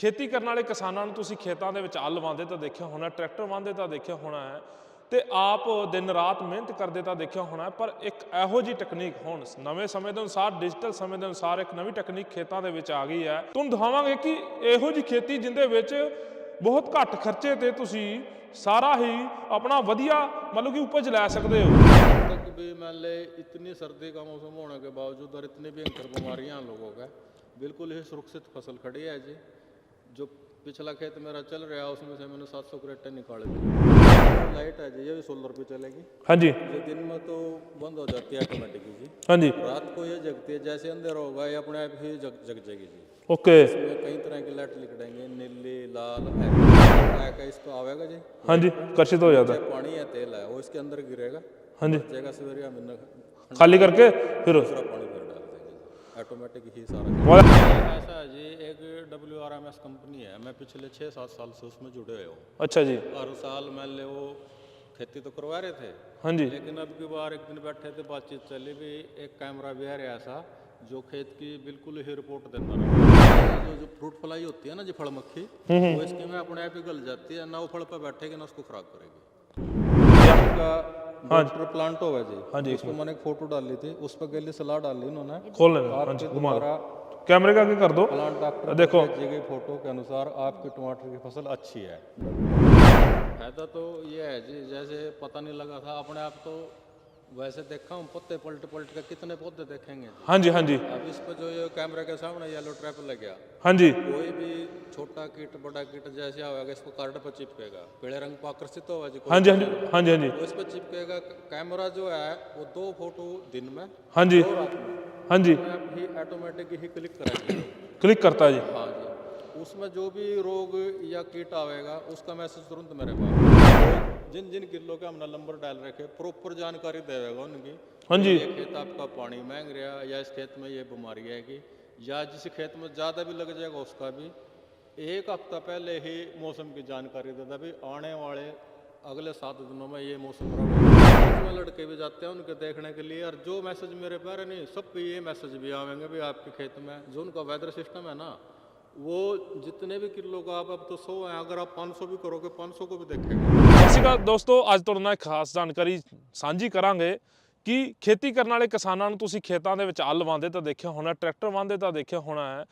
ਖੇਤੀ ਕਰਨ ਵਾਲੇ ਕਿਸਾਨਾਂ ਨੂੰ ਤੁਸੀਂ ਖੇਤਾਂ ਦੇ ਵਿੱਚ ਹੱਲ ਵਾਉਂਦੇ ਤਾਂ ਦੇਖਿਆ ਹੋਣਾ ਟਰੈਕਟਰ ਵਾਉਂਦੇ ਤਾਂ ਦੇਖਿਆ ਹੋਣਾ ਹੈ ਤੇ ਆਪ ਦਿਨ ਰਾਤ ਮਿਹਨਤ ਕਰਦੇ ਤਾਂ ਦੇਖਿਆ ਹੋਣਾ ਹੈ, ਪਰ ਇੱਕ ਇਹੋ ਜੀ ਟੈਕਨੀਕ ਹੁਣ ਨਵੇਂ ਸਮੇਂ ਦੇ ਅਨੁਸਾਰ ਡਿਜੀਟਲ ਸਮੇਂ ਦੇ ਅਨੁਸਾਰ ਇੱਕ ਨਵੀਂ ਟੈਕਨੀਕ ਖੇਤਾਂ ਦੇ ਵਿੱਚ ਆ ਗਈ ਹੈ ਤੁਹਾਨੂੰ ਦਿਖਾਵਾਂਗੇ ਕਿ ਇਹੋ ਜੀ ਖੇਤੀ ਜਿੰਦੇ ਵਿੱਚ ਬਹੁਤ ਘੱਟ ਖਰਚੇ ਤੇ ਤੁਸੀਂ ਸਾਰਾ ਹੀ ਆਪਣਾ ਵਧੀਆ ਮਤਲਬ ਕਿ ਉਪਜ ਲੈ ਸਕਦੇ ਹੋ तक भी मान ले इतनी सर्दी का मौसम होने के बावजूद और इतनी भयंकर बीमारियां हैं लोगों का बिल्कुल ही सुरक्षित फसल खड़ी है जी जो पिछला खेत मेरा चल रहा है उसमें से मैंने 700 क्रेटे निकाले लाइट है जी ये भी सोलर पे चलेगी। हाँ जी। ये दिन में तो बंद हो जाती है ऑटोमेटिक जी। हाँ जी। रात को ये जगती है जैसे अंधेरा होगा ये अपने आप ही जग जग जाएगी जी। ओके। इसमें कई तरह की लाइट लिख देंगे नीली लाल है। इस पर आवेगा जी? हाँ जी कर्षित हो जाता। है पानी या तेल है वो इसके अंदर गिरेगा। हाँ जी। जगह से खाली करके फिर दूसरा पानी फिर डाल देंगे। ऑटोमेटिक ही सारा। है जी एक W R M S company है मैं पिछले छः सात साल से उसमें जुड़े हुए हूँ ਅੱਛਾ ਜੀ हर साल मान ले वो खेती तो करवा रहे थे ਹਾਂਜੀ लेकिन अब की बार एक दिन बैठे थे बातचीत चली भी एक कैमरा भी है ऐसा जो खेत की बिल्कुल ही रिपोर्ट देता रहा जो जो फ्रूट फ्लाई होती है ना जी फल मक्खी वो इसके में अपने आप ही गल जाती है ना वो फल पर बैठेगी ना उसको खराब करेगी का डॉक्टर प्लांट होगा जी हाँ जी, उसको मैंने एक फोटो डाली थी उस पर गली सलाह डाली उन्होंने खोल लेना ਹਾਂਜੀ आपके घुमा द्वारा कैमरे का आगे कर दो। प्लांट डॉक्टर देखो। भेजी गई फ़ोटो के अनुसार आपकी टमाटर की फ़सल अच्छी है। फ़ायदा तो ये है जी जैसे पता नहीं लगा था अपने आप तो वैसे देखा हूँ पत्ते पलट पलट के कितने पौधे देखेंगे। हाँ जी हाँ जी। अब इस पर जो ये कैमरे के सामने येलो ट्रैप लग गया। हाँ जी। कोई भी छोटा कीट बड़ा कीट जैसे आएगा इसको कार्ड पर चिपकेगा पीले रंग पर आकर्षित होगा जी हाँ जी हाँ जी हाँ जी हाँ जी। तो इस पर चिपकेगा कैमरा जो है वो दो फ़ोटो दिन में हाँ जी। ਹਾਂਜੀ अपने आप ही ऑटोमेटिक ही क्लिक करेंगे क्लिक करता जी हाँ जी उसमें जो भी रोग या कीट आवेगा उसका मैसेज तुरंत मेरे पास जिन जिन किलो के हमने नंबर डाल रखे प्रॉपर जानकारी देगा उनकी हाँ जी। ये खेत आपका पानी मांग रहा या इस खेत में ये बीमारी आएगी या जिस खेत में ज़्यादा भी लग जाएगा उसका भी एक हफ्ता पहले ही मौसम की जानकारी देता भी आने वाले अगले सात दिनों में ये मौसम रहेगा उसमें लड़के भी जाते हैं उनके देखने के लिए और जो मैसेज मेरे पास नहीं सब पे ये मैसेज भी आवेंगे भी आपके खेत में जो उनका वेदर सिस्टम है ना वो जितने भी किलो का आप अब तो सौ है अगर आप 500 भी करोगे 500 को भी देखेंगे ਸਤਿ ਸ਼੍ਰੀ ਅਕਾਲ ਦੋਸਤੋ ਅੱਜ ਤੁਹਾਡੇ ਨਾਲ ਇੱਕ ਖਾਸ ਜਾਣਕਾਰੀ ਸਾਂਝੀ ਕਰਾਂਗੇ ਕਿ ਖੇਤੀ ਕਰਨ ਵਾਲੇ ਕਿਸਾਨਾਂ ਨੂੰ ਤੁਸੀਂ ਖੇਤਾਂ ਦੇ ਵਿੱਚ ਹੱਲ ਵਾਉਂਦੇ ਤਾਂ ਦੇਖਿਆ ਹੋਣਾ ਟਰੈਕਟਰ ਵਾਉਂਦੇ ਤਾਂ ਦੇਖਿਆ ਹੋਣਾ ਹੈ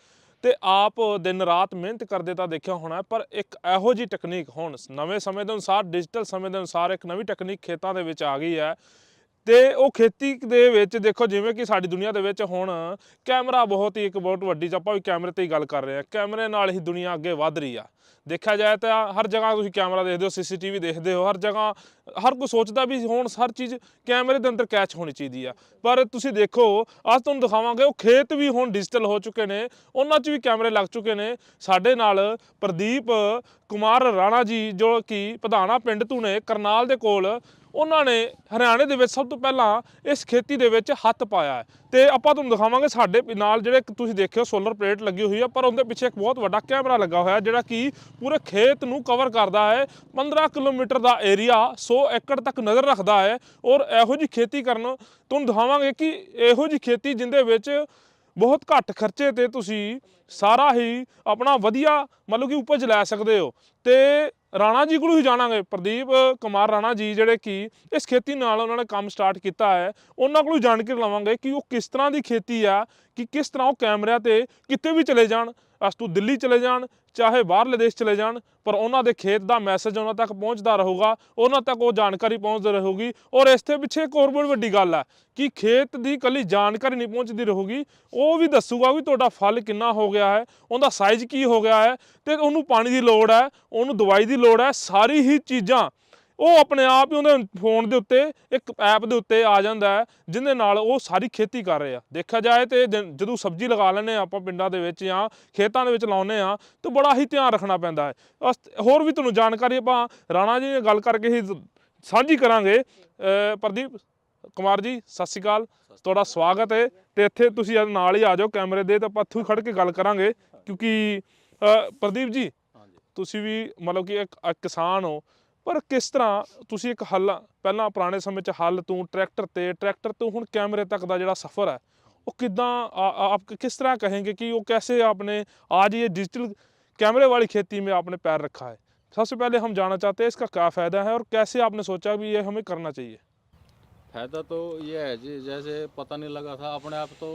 ਤੇ ਆਪ ਦਿਨ ਰਾਤ ਮਿਹਨਤ ਕਰਦੇ ਤਾਂ ਦੇਖਿਆ ਹੋਣਾ ਪਰ ਇੱਕ ਇਹੋ ਜੀ ਟੈਕਨੀਕ ਹੁਣ ਨਵੇਂ ਸਮੇਂ ਦੇ ਅਨੁਸਾਰ ਡਿਜੀਟਲ ਸਮੇਂ ਦੇ ਅਨੁਸਾਰ ਇੱਕ ਨਵੀਂ ਟੈਕਨੀਕ ਖੇਤਾਂ ਦੇ ਵਿੱਚ ਆ ਗਈ ਹੈ। ਤੇ ਉਹ ਖੇਤੀ ਦੇ ਵਿੱਚ ਦੇਖੋ ਜਿਵੇਂ ਕਿ ਸਾਡੀ ਦੁਨੀਆ ਦੇ ਵਿੱਚ ਹੁਣ ਕੈਮਰਾ ਬਹੁਤ ਹੀ ਇੱਕ ਬਹੁਤ ਵੱਡੀ ਆਪਾਂ ਵੀ ਕੈਮਰੇ ਤੇ ਹੀ ਗੱਲ ਕਰ ਰਹੇ ਹਾਂ। ਕੈਮਰੇ ਨਾਲ ਹੀ ਦੁਨੀਆ ਅੱਗੇ ਵਧ ਰਹੀ ਆ। ਦੇਖਿਆ ਜਾਏ ਤਾਂ ਹਰ ਜਗ੍ਹਾ ਤੁਸੀਂ ਕੈਮਰਾ ਦੇਖਦੇ ਹੋ, ਸੀਸੀਟੀਵੀ ਦੇਖਦੇ ਹੋ, ਹਰ ਜਗ੍ਹਾ ਹਰ ਕੋਈ ਸੋਚਦਾ ਵੀ ਹੁਣ ਹਰ ਚੀਜ਼ ਕੈਮਰੇ ਦੇ ਅੰਦਰ ਕੈਚ ਹੋਣੀ ਚਾਹੀਦੀ ਆ। ਪਰ ਤੁਸੀਂ ਦੇਖੋ, ਅੱਜ ਤੁਹਾਨੂੰ ਦਿਖਾਵਾਂਗੇ ਉਹ ਖੇਤ ਵੀ ਹੁਣ ਡਿਜੀਟਲ ਹੋ ਚੁੱਕੇ ਨੇ, ਉਹਨਾਂ 'ਚ ਵੀ ਕੈਮਰੇ ਲੱਗ ਚੁੱਕੇ ਨੇ। ਸਾਡੇ ਨਾਲ ਪ੍ਰਦੀਪ ਕੁਮਾਰ ਰਾਣਾ ਜੀ ਜੋ ਕਿ ਪਧਾਣਾ ਪਿੰਡ ਤੋਂ ਨੇ ਕਰਨਾਲ ਦੇ ਕੋਲ ਉਹਨਾਂ ਨੇ ਹਰਿਆਣੇ ਦੇ ਵਿੱਚ ਸਭ ਤੋਂ ਪਹਿਲਾਂ ਇਸ ਖੇਤੀ ਦੇ ਵਿੱਚ ਹੱਥ ਪਾਇਆ ਹੈ। ਤੇ ਆਪਾਂ ਤੁਹਾਨੂੰ ਦਿਖਾਵਾਂਗੇ ਸਾਡੇ ਨਾਲ ਜਿਹੜੇ ਤੁਸੀਂ ਦੇਖਿਓ ਸੋਲਰ ਪਲੇਟ ਲੱਗੀ ਹੋਈ ਹੈ ਪਰ ਉਹਦੇ ਪਿੱਛੇ ਇੱਕ ਬਹੁਤ ਵੱਡਾ ਕੈਮਰਾ ਲੱਗਾ ਹੋਇਆ ਜਿਹੜਾ ਕਿ ਪੂਰੇ ਖੇਤ ਨੂੰ ਕਵਰ ਕਰਦਾ ਹੈ। 15 ਕਿਲੋਮੀਟਰ ਦਾ ਏਰੀਆ 100 ਏਕੜ ਤੱਕ ਨਜ਼ਰ ਰੱਖਦਾ ਹੈ ਔਰ ਇਹੋ ਜੀ ਖੇਤੀ ਕਰਨ ਤੁਹਾਨੂੰ ਦਿਖਾਵਾਂਗੇ ਕਿ ਇਹੋ ਜੀ ਖੇਤੀ ਜਿੰਦੇ ਵਿੱਚ ਬਹੁਤ ਘੱਟ ਖਰਚੇ ਤੇ ਤੁਸੀਂ ਸਾਰਾ ਹੀ ਆਪਣਾ ਵਧੀਆ ਮਤਲਬ ਕਿ ਉਪਜ ਲੈ ਸਕਦੇ ਹੋ। ਤੇ ਰਾਣਾ ਜੀ ਕੋਲੋਂ ਹੀ ਜਾਣਾਂਗੇ। ਪ੍ਰਦੀਪ, ਕੁਮਾਰ, ਰਾਣਾ ਜੀ ਜਿਹੜੇ ਕਿ ਇਸ ਖੇਤੀ ਨਾਲ ਉਹਨਾਂ ਨੇ ਕੰਮ ਸਟਾਰਟ ਕੀਤਾ ਹੈ, ਉਹਨਾਂ ਕੋਲੋਂ ਜਾਣ ਕੇ ਲਵਾਂਗੇ ਕਿ ਉਹ ਕਿਸ ਤਰ੍ਹਾਂ ਦੀ ਖੇਤੀ ਆ, ਕਿ ਕਿਸ ਤਰ੍ਹਾਂ ਉਹ ਕੈਮਰਿਆਂ ਤੇ ਕਿਤੇ ਵੀ ਚਲੇ ਜਾਣ। ਅਸ ਤੋਂ ਦਿੱਲੀ ਚਲੇ ਜਾਣ, ਚਾਹੇ ਬਾਹਰਲੇ ਦੇਸ਼ ਚਲੇ ਜਾਣ, ਪਰ ਉਹਨਾਂ ਦੇ ਖੇਤ ਦਾ ਮੈਸੇਜ ਉਹਨਾਂ ਤੱਕ ਪਹੁੰਚਦਾ ਰਹੂਗਾ, ਉਹਨਾਂ ਤੱਕ ਉਹ ਜਾਣਕਾਰੀ ਪਹੁੰਚਦੀ ਰਹੂਗੀ ਔਰ ਇਸ ਦੇ ਪਿੱਛੇ ਇੱਕ ਹੋਰ ਬਹੁਤ ਵੱਡੀ ਗੱਲ ਹੈ ਕਿ ਖੇਤ ਦੀ ਕੱਲੀ ਜਾਣਕਾਰੀ ਨਹੀਂ ਪਹੁੰਚਦੀ ਰਹੂਗੀ, ਉਹ ਵੀ ਦੱਸੂਗਾ ਵੀ ਤੁਹਾਡਾ ਫਲ ਕਿੰਨਾ ਹੋ ਗਿਆ ਹੈ, ਉਹਦਾ ਸਾਈਜ਼ ਕੀ ਹੋ ਗਿਆ ਹੈ ਤੇ ਉਹਨੂੰ ਪਾਣੀ ਦੀ ਲੋੜ ਹੈ, ਉਹਨੂੰ ਦਵਾਈ ਦੀ ਲੋੜ ਹੈ, ਸਾਰੀ ਹੀ ਚੀਜ਼ਾਂ ਉਹ ਆਪਣੇ ਆਪ ਹੀ ਉਹਦੇ ਫੋਨ ਦੇ ਉੱਤੇ ਇੱਕ ਐਪ ਦੇ ਉੱਤੇ ਆ ਜਾਂਦਾ ਹੈ ਜਿਹਦੇ ਨਾਲ ਉਹ ਸਾਰੀ ਖੇਤੀ ਕਰ ਰਹੇ। ਆ ਦੇਖਿਆ ਜਾਏ ਤੇ ਜਦੋਂ ਸਬਜ਼ੀ ਲਗਾ ਆ ਆਪਾਂ ਪਿੰਡਾਂ ਦੇ ਵਿੱਚ ਜਾਂ ਖੇਤਾਂ ਦੇ ਵਿੱਚ ਲਾਉਂਦੇ ਆ ਤੇ ਬੜਾ ਹੀ ਧਿਆਨ ਰੱਖਣਾ ਪੈਂਦਾ ਹੈ। ਹੋਰ ਵੀ ਤੁਹਾਨੂੰ ਜਾਣਕਾਰੀ ਆਪਾਂ ਰਾਣਾ ਜੀ ਨਾਲ ਗੱਲ ਕਰਕੇ ਹੀ ਸਾਂਝੀ ਕਰਾਂਗੇ। ਪ੍ਰਦੀਪ ਕੁਮਾਰ ਜੀ ਸਤਿ ਸ਼੍ਰੀ ਅਕਾਲ। ਤੁਹਾਡਾ ਸਵਾਗਤ ਹੈ ਤੇ ਇੱਥੇ ਤੁਸੀਂ ਨਾਲ ਹੀ ਆ ਜਾਓ ਕੈਮਰੇ ਦੇ ਤਾਂ ਆਪਾਂ ਹੀ ਖੜ ਕੇ ਗੱਲ ਕਰਾਂਗੇ। ਕਿਉਂਕਿ ਪ੍ਰਦੀਪ ਜੀ ਤੁਸੀਂ ਵੀ ਮਤਲਬ ਕਿ ਇੱਕ ਕਿਸਾਨ ਹੋ ਪਰ ਕਿਸ ਤਰ੍ਹਾਂ ਤੁਸੀਂ ਇੱਕ ਹੱਲ ਪਹਿਲਾਂ ਪੁਰਾਣੇ ਸਮੇਂ 'ਚ ਹੱਲ ਤੋਂ ਟਰੈਕਟਰ ਤੇ ਟਰੈਕਟਰ ਤੋਂ ਹੁਣ ਕੈਮਰੇ ਤੱਕ ਦਾ ਜਿਹੜਾ ਸਫ਼ਰ ਹੈ ਉਹ ਕਿਦਾਂ ਆਪ ਕਿਸ ਤਰ੍ਹਾਂ ਕਹेंगे ਕਿ ਉਹ कैसे आपने आज ये डिजिटल कैमरे वाली खेती में आपने पैर रखा है सबसे पहले हम जानना चाहते हैं इसका क्या फ़ायदा है और कैसे आपने सोचा भी ये हमें करना चाहिए फायदा तो ये है जी जैसे पता नहीं लगा था अपने आप तो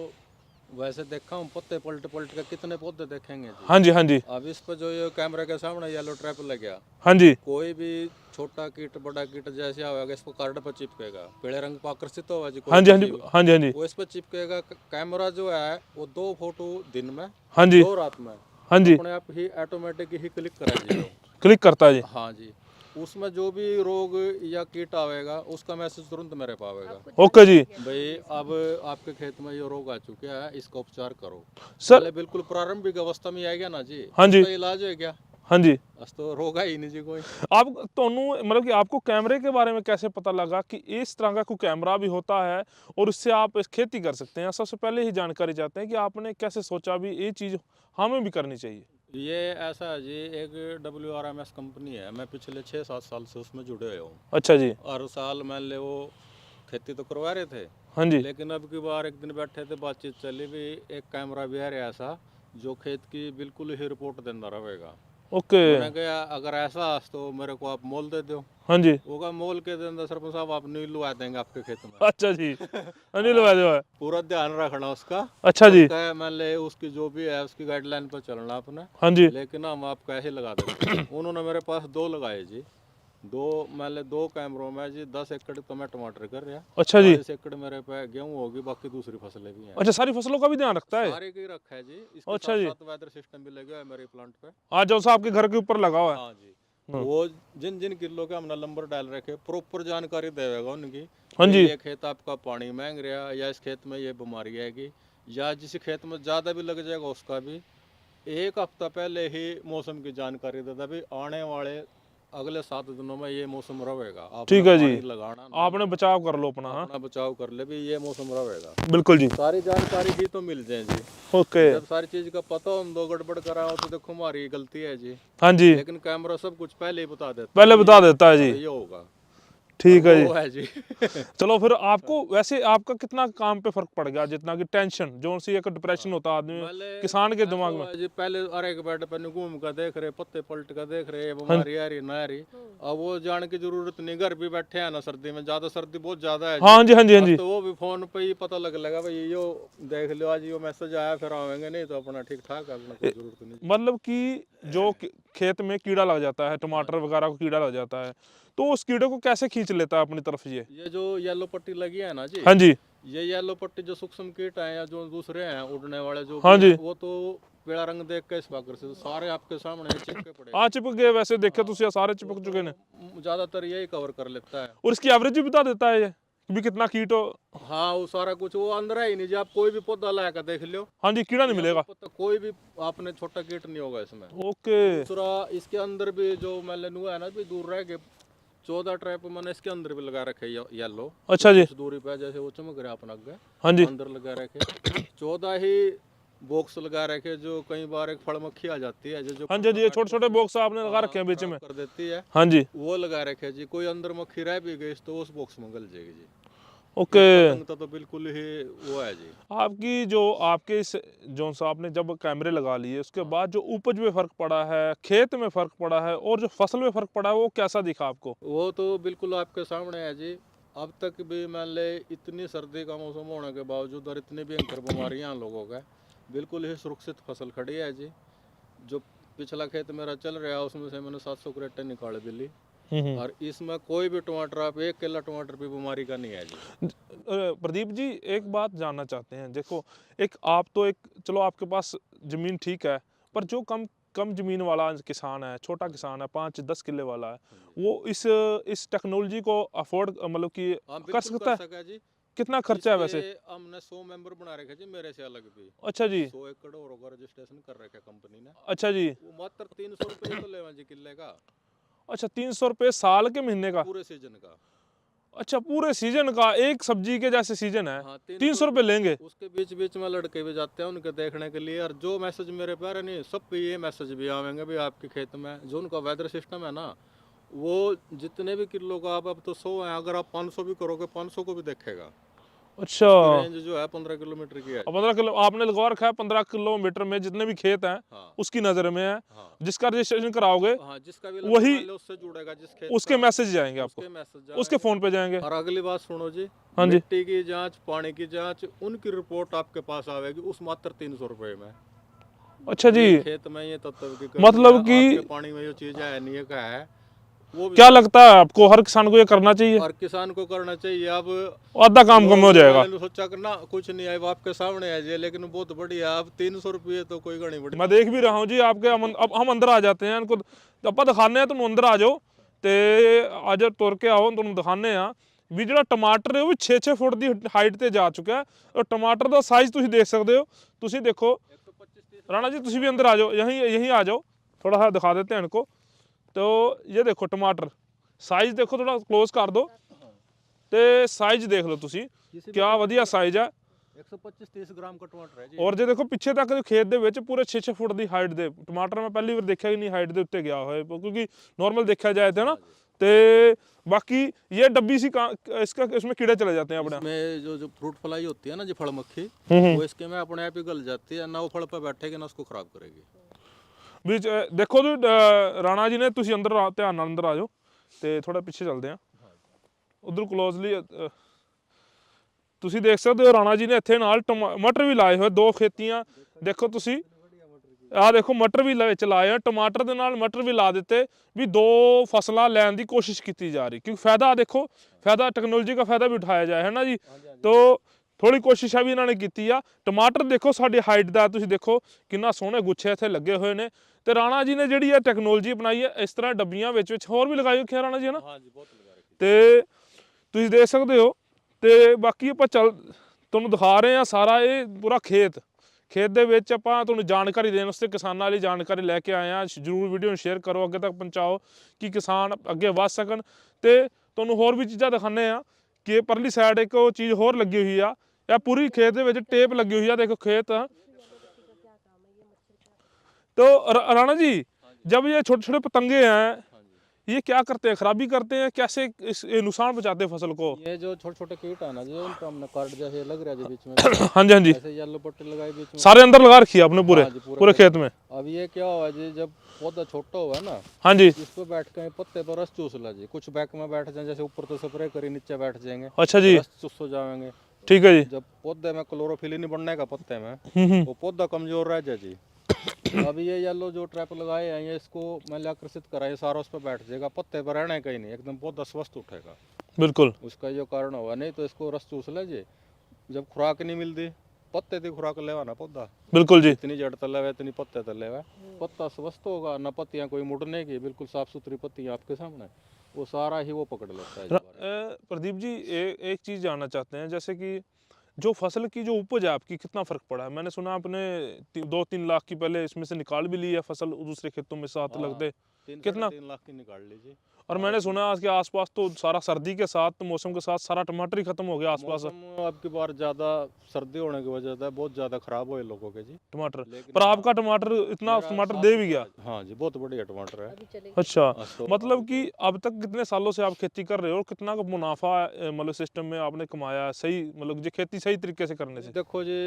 वैसे देखा हूँ पत्ते पलट पलट के कितने पौधे देखेंगे जी। हाँ जी हाँ जी। अब इस पर जो ये कैमरे के सामने येलो ट्रैप लग गया। हाँ जी। कोई भी छोटा कीट बड़ा कीट जैसे आवेगा इसको कार्ड पर चिपकेगा। पीले रंग पर आकर्षित होगा जी हाँ जी हाँ जी हाँ जी हाँ जी। वो इस पर चिपकेगा। कैमरा जो है वो दो फ़ोटो दिन में हाँ जी। दो रात में। हाँ जी। अपने आप ही ऑटोमेटिक ही क्लिक करा जी क्लिक करता है जी। हाँ जी। उसमें जो भी रोग या कीट आवेगा उसका मैसेज तुरंत मेरे पे आवेगा ओके जी भाई अब आपके खेत में ये रोग आ चुका है इसका उपचार करो सर पहले बिल्कुल प्रारंभिक अवस्था में आ गया ना जी हाँ जी। उसका इलाज है क्या हाँ जी बस तो रोग है ही नहीं जी कोई आप ਤੁਹਾਨੂੰ मतलब कि आपको कैमरे के बारे में कैसे पता लगा कि इस तरह का कोई कैमरा भी होता है और उससे आप इस खेती कर सकते हैं सबसे पहले ही जानकारी चाहते हैं कि आपने कैसे सोचा भी ये चीज़ हमें भी करनी चाहिए ये ऐसा है जी एक W R M S company है। मैं पिछले छः सात साल से उसमें जुड़े हुए हूँ। अच्छा जी। हर साल मैं ले वो खेती तो करवा रहे थे। हाँ जी। लेकिन अब की बार एक दिन बैठे थे बातचीत चली भी एक कैमरा भी है ऐसा जो खेत की बिल्कुल ही रिपोर्ट देता रहेगा। ओके मैंने कहा अगर ऐसा है तो मेरे को आप मोल दे दो हाँ जी होगा मोल के दिन सरपंच साहब आप नील लुआ देंगे आपके खेत में अच्छा जी अनिल भाई जो है पूरा ध्यान रखना उसका अच्छा जी कहे मान ले उसकी जो भी है उसकी गाइडलाइन पर चलना अपने हाँ जी लेकिन हम आप कैसे लगा देंगे उन्होंने मेरे पास दो लगाए जी दो मान ले दो कैमरों में जी दस एकड़ तो मैं टमाटर कर रहा। अच्छा जी। बाईस एकड़ मेरे पे गेहूँ होगी बाकी दूसरी फ़सलें भी हैं। अच्छा सारी फ़सलों का भी ध्यान रखता है? सारे की रखा है जी। इसके अच्छा जी। वेदर सिस्टम भी लगे हुए है मेरे प्लांट पे। आज जो आपके घर के ऊपर लगा हुआ है। हाँ जी। वो जिन जिन किलो के हमने नंबर डाल रखे प्रॉपर जानकारी देगा उनकी हाँ जी। ये खेत आपका पानी मांग रहा या इस खेत में ये बीमारी आएगी या जिस खेत में ज़्यादा भी लग जाएगा उसका भी एक हफ़्ता पहले ही मौसम की जानकारी देता भी आने वाले अगले सात दिनों में ये मौसम रहेगा आपने ठीक है जी। पानी लगाना नहीं, आपने बचाव कर लो अपना हाँ अपना बचाव कर ले भी ये मौसम रहेगा बिल्कुल जी सारी जानकारी ही तो मिल जाए जी ओके जब सारी चीज का पता हो दो गड़बड़ करा हो तो देखो हमारी गलती है जी हाँ जी लेकिन कैमरा सब कुछ पहले ही बता देता पहले है, बता देता है जी ये होगा ठीक है जी वो है जी चलो फिर आपको वैसे आपका कितना काम पे फर्क पड़ गया जितना कि टेंशन जो सी एक डिप्रेशन होता है आदमी में पहले किसान के ऐसा दिमाग में हुआ जी पहले अरे के बेड पे घूम कर देख रहे पत्ते पलट कर देख रहे ये बीमारी आ रही ना आ रही अब वो जान की जरूरत नहीं घर भी बैठे हैं ना सर्दी में ज्यादा सर्दी बहुत ज्यादा है जी। हाँ जी हाँ जी हाँ अब जी तो वो भी फोन पे ही पता लग लगा भाई यो देख लो आज यो मैसेज आया फिर आवेंगे नहीं तो अपना ठीक ठाक है अपना कोई जरूरत नहीं मतलब कि जो कि- खेत में कीड़ा लग जाता है टमाटर वगैरह को कीड़ा लग जाता है तो उस कीड़े को कैसे खींच लेता है अपनी तरफ़ ये? ये जो येलो पट्टी लगी है ना जी हाँ जी। ये येलो पट्टी जो सूक्ष्म कीट है या जो दूसरे हैं उड़ने वाले जो हाँ जी। वो तो पीला रंग देख के इस बाकर से तो सारे आपके सामने ही चिपके पड़े आ चिपक गए वैसे देखे तो सारे चिपक चुके ने हैं। ज़्यादातर यही कवर कर लेता है। और इसकी एवरेज भी बता देता है ये? कि भी कितना कीट हो हाँ वो सारा कुछ वो अंदर है ही नहीं जी आप कोई भी पौधा लाया कर देख लो हाँ जी कीड़ा नहीं मिलेगा पत्ता कोई भी आपने छोटा कीट नहीं होगा इसमें ओके दूसरा इसके अंदर भी जो मैंने हुआ है ना भी दूर रह के चौदह ट्रैप मैंने इसके अंदर भी लगा रखे ये- येलो अच्छा जी कुछ दूरी पे जैसे वो चमक रहा अपना आगे हाँ जी अंदर लगा रखे चौदह ही बॉक्स लगा रखे जो कई बार एक फड़ मक्खी आ जाती है जो हाँ जी हाँ जी ये छोटे छोटे बॉक्स आपने लगा रखे हैं बीच में। कर देती है। हाँ जी। वो लगा रखे जी कोई अंदर मक्खी रह भी गई तो उस बॉक्स में गल जाएगी जी। ओके। तो बिल्कुल ही वो है जी। आपकी जो आपके इस जो आपने जब कैमरे लगा लिए उसके बाद जो उपज में फ़र्क पड़ा है खेत में फ़र्क पड़ा है और जो फ़सल में फ़र्क पड़ा है वो कैसा दिखा आपको? वो तो बिल्कुल आपके सामने है जी। अब तक भी मान ले इतनी सर्दी का मौसम होने के बावजूद और इतनी भयंकर बीमारियाँ लोगों का बिल्कुल ही सुरक्षित फ़सल खड़ी है जी। जो पिछला खेत मेरा चल रहा है उसमें से मैंने सात सौ क्रेटे निकाले दिल्ली हम्म, और इसमें कोई भी टमाटर आप एक किलो टमाटर भी बीमारी का नहीं है जी। प्रदीप जी एक बात जानना चाहते हैं। देखो एक आप तो एक चलो आपके पास ज़मीन ठीक है पर जो कम कम ज़मीन वाला किसान है छोटा किसान है पाँच दस किले वाला है वो इस इस टेक्नोलॉजी को अफोर्ड मतलब कि हाँ कर सकता है जी। कितना खर्चा है वैसे? हमने सौ मेंबर बना रखे जी मेरे से अलग भी। अच्छा जी। सौ एकड़ और रजिस्ट्रेशन कर रखे कंपनी ने। अच्छा जी। वो मात्र तीन सौ रुपये तो लेवा जी किले का। अच्छा तीन सौ रुपये साल के महीने का? पूरे सीज़न का। अच्छा पूरे सीज़न का एक सब्ज़ी के जैसे सीज़न है? हाँ तीन सौ रुपये लेंगे? उसके बीच बीच में लड़के भी जाते हैं उनके देखने के लिए और जो मैसेज मेरे पे नहीं सब पे ये मैसेज भी आवेंगे भी आपके खेत में। जो उनका वेदर सिस्टम है ना वो जितने भी किलो का आप अब तो सौ है अगर आप 500 भी करोगे 500 को भी देखेगा। अच्छा। रेंज जो है पंद्रह किलोमीटर की है। पंद्रह किलो आपने लगवा रखा है पंद्रह किलोमीटर में जितने भी खेत हैं हाँ। उसकी नज़र में है। हाँ। जिसका रजिस्ट्रेशन कराओगे हाँ जिसका भी वही- उससे जुड़ेगा जिस खेत उसके मैसेज जाएँगे आपको। उसके मैसेज उसके फ़ोन पे जाएँगे। और अगली बात सुनो जी हाँ जी। मिट्टी की जाँच पानी की जाँच उनकी रिपोर्ट आपके पास आवेगी उस मात्र तीन सौ रुपए में। अच्छा जी। खेत में ये तत्व मतलब कि- पानी में जो चीज़ है नहीं है। क्या लगता है आपको हर किसान को ये करना चाहिए और किसान को करना चाहिए अब आधा काम कम हो जाएगा मैंने सोचा कि ना कुछ नहीं है वो आपके सामने है जी लेकिन बहुत बढ़िया अब तीन सौ रुपये तो कोई गणी बड़ी ਮੈਂ ਦੇਖ ਵੀ ਰਹਾ ਹੂੰ ਜੀ ਆਪਕੇ हम अब हम अंदर आ जाते हैं इनको ਆਪਾਂ ਦਿਖਾਣੇ ਆ ਤੁਹਾਨੂੰ ਅੰਦਰ ਆ ਜਾਓ ਤੇ ਅੱਜ ਤੁਰ ਕੇ ਆਓ ਤੁਹਾਨੂੰ ਦਿਖਾਣੇ ਆ ਵੀ ਜਿਹੜਾ ਟਮਾਟਰ ਹੈ ਉਹ ਵੀ 6-6 ਫੁੱਟ ਦੀ ਹਾਈਟ ਤੇ ਜਾ ਚੁੱਕਾ ਹੈ ਔਰ ਟਮਾਟਰ ਦਾ ਸਾਈਜ਼ ਤੁਸੀਂ ਦੇਖ ਸਕਦੇ ਹੋ ਤੁਸੀਂ ਦੇਖੋ राणा जी ਤੁਸੀਂ भी अंदर आ जाओ यहीं यहीं आ जाओ थोड़ा सा दिखा देते हैं इनको तो ये देखो टमाटर साइज देखो थोड़ा क्लोज कर दो ਤੇ ਸਾਈਜ਼ ਦੇਖ ਲਓ ਤੁਸੀਂ ਕਿਆ ਵਧੀਆ ਸਾਈਜ਼ ਹੈ 125 30 ग्राम का टमाटर है जी ਔਰ ਜੇ ਦੇਖੋ ਪਿੱਛੇ ਤੱਕ ਖੇਤ ਦੇ ਵਿੱਚ ਪੂਰੇ 6-6 ਫੁੱਟ ਦੀ ਹਾਈਟ ਦੇ ਟਮਾਟਰ ਮੈਂ ਪਹਿਲੀ ਵਾਰ ਦੇਖਿਆ ਹੀ ਨਹੀਂ ਹਾਈਟ ਦੇ ਉੱਤੇ ਗਿਆ ਹੋਏ ਕਿਉਂਕਿ ਨਾਰਮਲ देखा जाए तो ना ਤੇ बाकी ये डब्बी सी का- इसका इसमें कीड़े चले जाते हैं अपने इसमें जो जो फ्रूट फ्लाई होती है ना जो फल मक्खी हम्म, वो इसके में अपने आप ही गल जाती है ना वो फल पर बैठेगी ना उसको खराब करेगी ਵੀ ਦੇਖੋ ਜੀ ਰਾਣਾ ਜੀ ਨੇ ਤੁਸੀਂ ਅੰਦਰ ਆ- ਧਿਆਨ ਨਾਲ ਅੰਦਰ ਆ ਜਾਓ ਤੇ ਥੋੜਾ ਪਿੱਛੇ ਚੱਲਦੇ ਆ। ਉਧਰ ਕਲੋਜ਼ਲੀ ਤੁਸੀਂ ਦੇਖ ਸਕਦੇ ਹੋ ਰਾਣਾ ਜੀ ਨੇ ਇੱਥੇ ਨਾਲ ਟਮਾ- ਮਟਰ ਵੀ ਲਾਏ ਹੋਏ ਦੋ ਖੇਤੀਆਂ। ਦੇਖੋ ਤੁਸੀਂ ਆਹ ਦੇਖੋ ਮਟਰ ਵੀ ਲਾ- ਵਿੱਚ ਲਾਏ ਆ ਟਮਾਟਰ ਦੇ ਨਾਲ ਮਟਰ ਵੀ ਲਾ ਦਿੱਤੇ ਵੀ ਦੋ ਫਸਲਾਂ ਲੈਣ ਦੀ ਕੋਸ਼ਿਸ਼ ਕੀਤੀ ਜਾ ਰਹੀ ਕਿਉਂਕਿ ਫਾਇਦਾ ਦੇਖੋ ਫਾਇਦਾ ਟੈਕਨੋਲੋਜੀ ਦਾ ਫਾਇਦਾ ਵੀ ਉਠਾਇਆ ਜਾਏ ਹੈ ਨਾ ਜੀ? ਤੋ ਥੋੜੀ ਕੋਸ਼ਿਸ਼ ਆ ਵੀ ਇਹਨਾਂ ਨੇ ਕੀਤੀ ਆ। ਟਮਾਟਰ ਦੇਖੋ ਸਾਡੀ ਹਾਈਟ ਦਾ ਤੁਸੀਂ ਦੇਖੋ ਕਿੰਨਾ ਸੋਹਣੇ ਗੁੱਛੇ ਇੱਥੇ ਲੱਗੇ ਹੋਏ ਨੇ। ਤੇ ਰਾਣਾ ਜੀ ਨੇ ਜਿਹੜੀ ਆ ਟੈਕਨੋਲੋਜੀ ਬਣਾਈ ਆ ਇਸ ਤਰ੍ਹਾਂ ਡੱਬੀਆਂ ਵਿੱਚ ਵਿੱਚ ਹੋਰ ਵੀ ਲਗਾਈ ਹੋਈ ਰਾਣਾ ਜੀ ਹਨਾ? ਹਾਂਜੀ ਬਹੁਤ ਲਗਾ ਰੱਖੀ। ਤੇ ਤੁਸੀਂ ਦੇਖ ਸਕਦੇ ਹੋ ਤੇ ਬਾਕੀ ਆਪਾਂ ਚੱਲ ਤੁਹਾਨੂੰ ਦਿਖਾ ਰਹੇ ਆ ਸਾਰਾ ਇਹ ਪੂਰਾ ਖੇਤ। ਖੇਤ ਦੇ ਵਿੱਚ ਆਪਾਂ ਤੁਹਾਨੂੰ ਜਾਣਕਾਰੀ ਦੇਣ ਵਾਸਤੇ ਕਿਸਾਨਾਂ ਲਈ ਜਾਣਕਾਰੀ ਲੈ ਕੇ ਆਏ ਆ ਜਰੂਰ ਵੀਡੀਓ ਨੂੰ ਸ਼ੇਅਰ ਕਰੋ ਅੱਗੇ ਤੱਕ ਪਹੁੰਚਾਓ ਕਿ ਕਿਸਾਨ ਅੱਗੇ ਵਧ ਸਕਣ। ਤੇ ਤੁਹਾਨੂੰ ਹੋਰ ਵੀ ਚੀਜ਼ਾਂ ਦਿਖਾਣੇ ਆ ਕਿ ਇਹ ਪਰਲੀ ਸਾਈਡ ਇੱਕ ਉਹ ਚੀਜ਼ ਹੋਰ ਲੱਗੀ ਹੋਈ ਆ ਇਹ ਪੂਰੀ ਖੇਤ ਦੇ ਵਿੱਚ ਟੇਪ ਲੱਗੀ ਹੋਈ ਆ ਦੇਖੋ ਖੇਤ तो र- राणा जी जब ये छोटे छोटे पतंगे हैं ये क्या करते हैं? खराबी करते हैं? कैसे इस नुकसान पहुंचाते हैं फ़सल को? ये जो छोटे छोटे कीट है ना जो उनको हमने कार्ड जैसे लग रहा है बीच में। हाँ जी हाँ जी। येलो पट्टी लगाई बीच में। सारे अंदर लगा रखी है आपने पूरे हाँ पूरे पूरे खेत में। अब ये क्या हुआ जी जब पौधा छोटा हुआ ना हाँ जी। इस पे बैठ के पत्ते पर रस चूस ला जी कुछ बैक में बैठ जाए जैसे ऊपर तो स्प्रे करी नीचे बैठ जाएँगे अच्छा जी। रस चूस हो जाएँगे। ठीक है जी। जब पौधे में क्लोरोफिल नहीं बनने का पत्ते में हम्म, हम्म, वो पौधा कमज़ोर रह जाए जी। अभी ये येलो जो ट्रैप लगाए हैं ये इसको मैंने आकर्षित करा ये सारा उस पर बैठ जाएगा पत्ते पर रहना कहीं नहीं एकदम पौधा स्वस्थ उठेगा बिल्कुल उसका जो कारण हुआ नहीं तो इसको रस चूस लीजिए जब खुराक नहीं मिलती पत्ते की खुराक लेवा ना पौधा बिल्कुल जी इतनी जड़ तले हुए इतनी पत्ते तले हुए पत्ता स्वस्थ होगा ना पत्तियां कोई मुड़ने की बिल्कुल साफ सुथरी पत्तियां आपके सामने वो सारा ही वो पकड़ लेता है र- दोबारा। अ, प्रदीप जी ए, एक चीज़ जानना चाहते हैं जैसे कि जो फसल की जो उपज है आपकी कितना फर्क पड़ा है मैंने सुना आपने ती, दो तीन लाख की पहले इसमें से निकाल भी ली है फसल दूसरे खेतों में साथ हाँ, लगते तीन कितना? साढ़े तीन लाख की निकाल लीजिए और मैंने सुना के आसपास तो सारा सर्दी के साथ मौसम के साथ सारा टमाटर ही खत्म हो गया आसपास। मौसम अब की बार ज़्यादा सर्दी होने की वजह से बहुत ज़्यादा खराब हुए लोगों के जी। टमाटर। पर आपका टमाटर इतना टमाटर दे भी गया? हाँ जी बहुत बढ़िया टमाटर है। अच्छा हाँ, तो- मतलब कि अब तक कितने सालों से आप खेती कर रहे हो और कितना का मुनाफा मतलब सिस्टम में आपने कमाया है सही मतलब जो खेती सही तरीके से करने से? देखो जी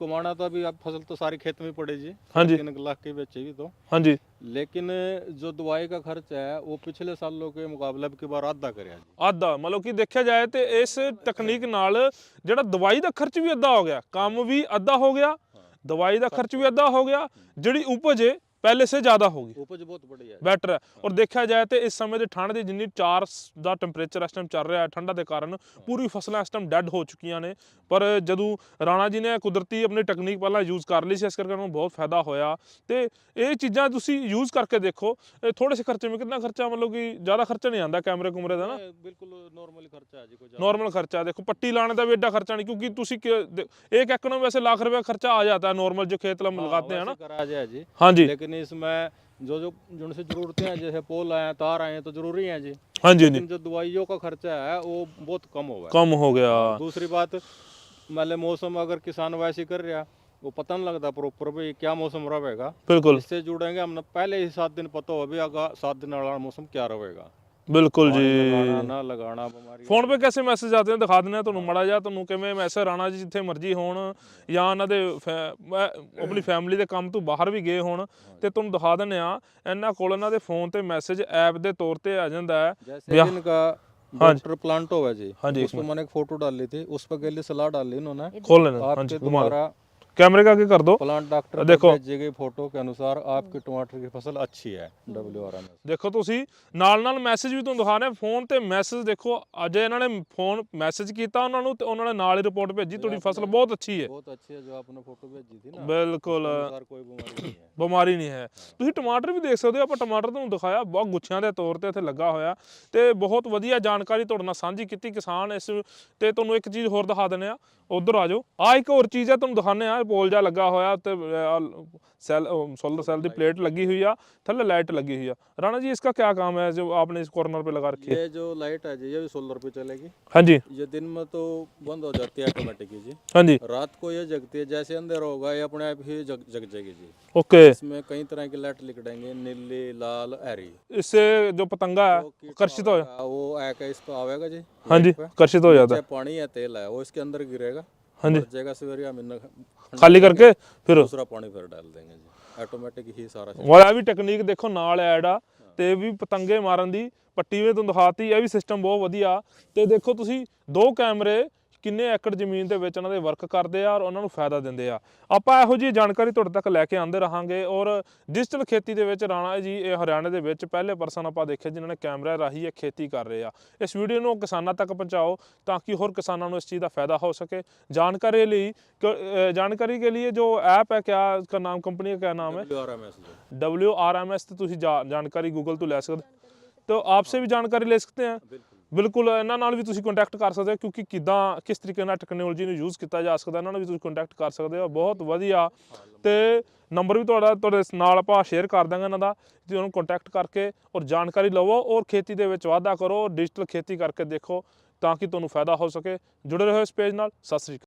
कमाना तो अभी आप फसल तो सारी खेत में ही पड़े जी हाँ जी। तीन लाख की बेचेगी तो हाँ जी लेकिन जो दवाई का खर्च है वो पिछले सालों के मुकाबले अब की बार आधा करिया जी ਅੱਧਾ ਮਤਲਬ ਕਿ ਦੇਖਿਆ ਜਾਏ ਤੇ ਇਸ ਤਕਨੀਕ ਨਾਲ ਜਿਹੜਾ ਦਵਾਈ ਦਾ ਖਰਚ ਵੀ ਅੱਧਾ ਹੋ ਗਿਆ ਕੰਮ ਵੀ ਅੱਧਾ ਹੋ ਗਿਆ ਦਵਾਈ ਦਾ ਖਰਚ ਵੀ ਅੱਧਾ ਹੋ ਗਿਆ ਜਿਹੜੀ ਉਪਜ ਹੈ ਪਹਿਲੇ ਸੇ ਜ਼ਿਆਦਾ ਹੋ ਗਈ उपज बहुत बढ़िया है ਬੈਟਰ ਹੈ ਔਰ ਦੇਖਿਆ ਜਾਏ ਤੇ ਇਸ ਸਮੇਂ ਦੇ ਠੰਡ ਦੀ ਜਿੰਨੀ 4 ਦਾ ਟੈਂਪਰੇਚਰ ਇਸ ਟਾਈਮ ਚੱਲ ਰਿਹਾ ਹੈ ਠੰਡਾ ਦੇ ਕਾਰਨ ਪੂਰੀ ਫਸਲਾਂ ਇਸ ਟਾਈਮ ਡੈੱਡ ਹੋ ਚੁੱਕੀਆਂ ਨੇ ਪਰ ਜਦੋਂ ਰਾਣਾ ਜੀ ਨੇ ਕੁਦਰਤੀ ਆਪਣੀ ਟੈਕਨੀਕ ਪਹਿਲਾਂ ਯੂਜ਼ ਕਰ ਲਈ ਸੀ ਇਸ ਕਰਕੇ ਉਹਨਾਂ ਨੂੰ ਬਹੁਤ ਫਾਇਦਾ ਹੋਇਆ ਤੇ ਇਹ ਚੀਜ਼ਾਂ ਤੁਸੀਂ ਯੂਜ਼ ਕਰਕੇ ਦੇਖੋ ਇਹ ਥੋੜੇ ਸੇ ਖਰਚੇ ਵਿੱਚ ਕਿੰਨਾ ਖਰਚਾ ਮਤਲਬ ਕਿ ਜ਼ਿਆਦਾ ਖਰਚਾ ਨਹੀਂ ਆਉਂਦਾ ਕੈਮਰੇ ਕੁਮਰੇ ਦਾ ਨਾ ये बिल्कुल नॉर्मली खर्चा है जी कोई ज्यादा नॉर्मल खर्चा देखो पट्टी लाने का भी एडा खर्चा नहीं क्योंकि तुसी के- दे- एक एकड़ में वैसे लाख रुपया खर्चा आ जाता है नॉर्मल जो खेत हम हाँ, लगाते हैं ना वैसे करा जाए जी हाँ जी लेकिन इसमें जो जो जिनसे जरूरतें हैं जैसे पोल आए हैं तार आए हैं तो जरूरी हैं जी हाँ जी हाँ जी लेकिन जो दवाइयों का खर्चा है वो बहुत कम हुआ है कम हो गया दूसरी बात मान ले मौसम अगर किसान वैसे ही कर रहा वो पता नहीं लगता प्रॉपर भाई क्या मौसम रहेगा बिल्कुल इससे जुड़ेंगे हमने पहले ही सात दिन पता हो भी अगर सात दिन वाला मौसम क्या रहेगा ਬਿਲकुल जी ਨਾ ਲਗਾਉਣਾ ਬਿਮਾਰੀ ਫੋਨ ਪੇ ਕੈਸੇ ਮੈਸੇਜ ਆਤੇ ਨੇ? ਦਿਖਾ ਦਿੰਦੇ ਆ ਤੁਹਾਨੂੰ ਮੜਾ ਜਾ ਤੁਹਾਨੂੰ ਕਿਵੇਂ ਮੈਸੇਜ ਰਾਣਾ ਜੀ ਜਿੱਥੇ ਮਰਜ਼ੀ ਹੋਣ ਜਾਂ ਉਹਨਾਂ ਦੇ ਆਪਣੀ ਫੈਮਿਲੀ ਦੇ ਕੰਮ ਤੋਂ ਬਾਹਰ ਵੀ ਗਏ ਹੋਣ ਤੇ ਤੁਹਾਨੂੰ ਦਿਖਾ ਦਿੰਦੇ ਆ ਇਹਨਾਂ ਕੋਲ ਉਹਨਾਂ ਦੇ ਫੋਨ ਤੇ ਮੈਸੇਜ ਐਪ ਦੇ ਤੌਰ ਤੇ ਆ ਜਾਂਦਾ है जैसे ब्याह- इनका हाँ जी। डॉक्टर प्लांट हुआ जी हाँ जी, एक उसमें मैंने एक फोटो डाली थी उस पर के लिए सलाह डाली इन्होंने खोल कैमरे का आगे कर दो प्लांट डॉक्टर को देखो। भेजी गई फोटो के अनुसार आपकी टमाटर की फसल अच्छी है डब्ल्यू आर एम ਦੇਖੋ ਤੁਸੀਂ ਨਾਲ ਨਾਲ ਮੈਸੇਜ ਵੀ ਤੁਹਾਨੂੰ ਦਿਖਾ ਰਹੇ ਫੋਨ ਤੇ ਮੈਸੇਜ ਦੇਖੋ ਅੱਜ ਇਹਨਾਂ ਨੇ ਫੋਨ ਮੈਸੇਜ ਕੀਤਾ ਉਹਨਾਂ ਨੂੰ ਤੇ ਉਹਨਾਂ ਨੇ ਨਾਲ ਹੀ ਰਿਪੋਰਟ ਭੇਜੀ ਤੁਹਾਡੀ ਫਸਲ ਬਹੁਤ ਅੱਛੀ ਹੈ बहुत अच्छी है जो आपने फोटो भेजी थी ना ਬਿਲਕੁਲ उसके अनुसार कोई बीमारी नहीं है ਬਿਮਾਰੀ ਨਹੀਂ ਹੈ ਤੁਸੀਂ ਟਮਾਟਰ ਵੀ ਦੇਖ ਸਕਦੇ ਹੋ ਆਪਾਂ ਟਮਾਟਰ ਤੁਹਾਨੂੰ ਦਿਖਾਇਆ ਬਹੁਤ ਗੁੱਛਿਆਂ ਦੇ ਤੌਰ ਤੇ ਇੱਥੇ ਲੱਗਾ ਹੋਇਆ ਤੇ ਬਹੁਤ ਵਧੀਆ ਜਾਣਕਾਰੀ ਤੁਹਾਡੇ ਨਾਲ ਸਾਂਝੀ ਕੀਤੀ ਕਿਸਾਨ ਇਸ ਤੇ ਤੁਹਾਨੂੰ ਇੱਕ ਚੀਜ਼ ਹੋਰ ਦਿਖਾ ਦਿੰਦੇ ਆ ਉਧਰ ਆ ਜਾਓ ਆ ਇੱਕ ਹੋਰ ਚੀਜ਼ ਹੈ ਤੁਹਾਨੂੰ ਦਿਖਾਉਂਦੇ ਆ ਪੋਲ ਜਾ ਲੱਗਾ ਹੋਇਆ ਤੇ ਸੈਲ ਸੋਲਰ ਸੈਲ ਦੀ ਪਲੇਟ ਲੱਗੀ ਹੋਈ ਆ ਥੱਲੇ ਲਾਈਟ ਲੱਗੀ ਹੋਈ ਆ ਰਾਣਾ ਜੀ इसका क्या काम है जो आपने इस कॉर्नर पे लगा रखी है ये जो लाइट है जी ये भी सोलर पे चलेगी हाँ जी ये दिन में तो बंद हो जाती है ऑटोमेटिक ही जी हाँ जी रात को ये जगती है जैसे अंधेरा होगा ये अपने आप ही जग जग जाएगी जी ओके इसमें कई तरह की लाइट लिखड़ेंगे नीली लाल हरी इससे जो पतंगा है वो कीट आकर्षित हो आवेगा, वो आएगा इस पे आवेगा जी हाँ जी लाइट पे। आकर्षित हो जाता है चाहे पानी या तेल है वो इसके अंदर गिरेगा ਹਾਂਜੀ। ਸਵੇਰੇ ਖਾਲੀ ਕਰਕੇ ਫਿਰ ਦੂਸਰਾ ਪਾਣੀ ਫਿਰ ਡਾਲ ਦੇਂਗੇ ਜੀ। ਆਟੋਮੈਟਿਕ ਹੀ ਸਾਰਾ system- ਵਾਲਾ ਵੀ ਟੈਕਨੀਕ ਦੇਖੋ ਨਾਲ ਐਡ ਆ ਤੇ ਵੀ ਪਤੰਗੇ ਮਾਰਨ ਦੀ ਪੱਟੀ ਵੀ ਤੁਹਾਨੂੰ ਦਿਖਾਤੀ ਇਹ ਵੀ ਸਿਸਟਮ ਬਹੁਤ ਵਧੀਆ। ਤੇ ਦੇਖੋ ਤੁਸੀਂ ਦੋ ਕੈਮਰੇ ਕਿੰਨੇ ਏਕੜ ਜ਼ਮੀਨ ਦੇ ਵਿੱਚ ਉਹਨਾਂ ਦੇ ਵਰਕ ਕਰਦੇ ਆ ਔਰ ਉਹਨਾਂ ਨੂੰ ਫਾਇਦਾ ਦਿੰਦੇ ਆ ਆਪਾਂ ਇਹੋ ਜਿਹੀ ਜਾਣਕਾਰੀ ਤੁਹਾਡੇ ਤੱਕ ਲੈ ਕੇ ਆਉਂਦੇ ਰਹਾਂਗੇ ਔਰ ਡਿਜੀਟਲ ਖੇਤੀ ਦੇ ਵਿੱਚ ਰਾਣਾ ਜੀ ਇਹ ਹਰਿਆਣੇ ਦੇ ਵਿੱਚ ਪਹਿਲੇ ਪਰਸਨ ਆਪਾਂ ਦੇਖੇ ਜਿਨ੍ਹਾਂ ਨੇ ਕੈਮਰਾ ਰਾਹੀਂ ਇਹ ਖੇਤੀ ਕਰ ਰਹੇ ਆ ਇਸ ਵੀਡੀਓ ਨੂੰ ਕਿਸਾਨਾਂ ਤੱਕ ਪਹੁੰਚਾਓ ਤਾਂ ਕਿ ਹੋਰ ਕਿਸਾਨਾਂ ਨੂੰ ਇਸ ਚੀਜ਼ ਦਾ ਫਾਇਦਾ ਹੋ ਸਕੇ ਜਾਣਕਾਰੀ ਲਈ ਕ- ਅ, ਜਾਣਕਾਰੀ के लिए जो ऐप है क्या इसका नाम कंपनी का क्या नाम है WRMS जी डब्ल्यू आर एम एस ਤੇ ਤੁਸੀਂ ਜਾ- ਜਾਣਕਾਰੀ ਗੂਗਲ ਤੋਂ ਲੈ ਸਕਦੇ तो आपसे भी जानकारी ले सकते हैं बिल्कुल ਬਿਲਕੁਲ ਇਹਨਾਂ ਨਾਲ ਵੀ ਤੁਸੀਂ ਕੰਟੈਕਟ ਕਰ ਸਕਦੇ ਹੋ, ਕਿਉਂਕਿ ਕਿਦਾਂ, ਕਿਸ ਤਰੀਕੇ ਨਾਲ ਟੈਕਨੋਲੋਜੀ ਨੂੰ ਯੂਜ਼ ਕੀਤਾ ਜਾ ਸਕਦਾ, ਇਹਨਾਂ ਨਾਲ ਵੀ ਤੁਸੀਂ ਕੰਟੈਕਟ ਕਰ ਸਕਦੇ ਹੋ, ਬਹੁਤ ਵਧੀਆ। ਤੇ ਨੰਬਰ ਵੀ ਤੁਹਾਡਾ, ਤੁਹਾਡੇ ਨਾਲ ਆਪਾਂ ਸ਼ੇਅਰ ਕਰ ਦਾਂਗੇ ਇਹਨਾਂ ਦਾ, ਤੁਸੀਂ ਉਹਨੂੰ ਕੰਟੈਕਟ ਕਰਕੇ ਔਰ ਜਾਣਕਾਰੀ ਲਵੋ ਔਰ ਖੇਤੀ ਦੇ ਵਿੱਚ ਵਾਧਾ ਕਰੋ ਡਿਜੀਟਲ ਖੇਤੀ ਕਰਕੇ ਦੇਖੋ ਤਾਂ ਕਿ ਤੁਹਾਨੂੰ ਫਾਇਦਾ ਹੋ ਸਕੇ। ਜੁੜੇ ਰਹੋ ਇਸ ਪੇਜ ਨਾਲ, ਸਤਿ ਸ੍ਰੀ ਅਕਾਲ।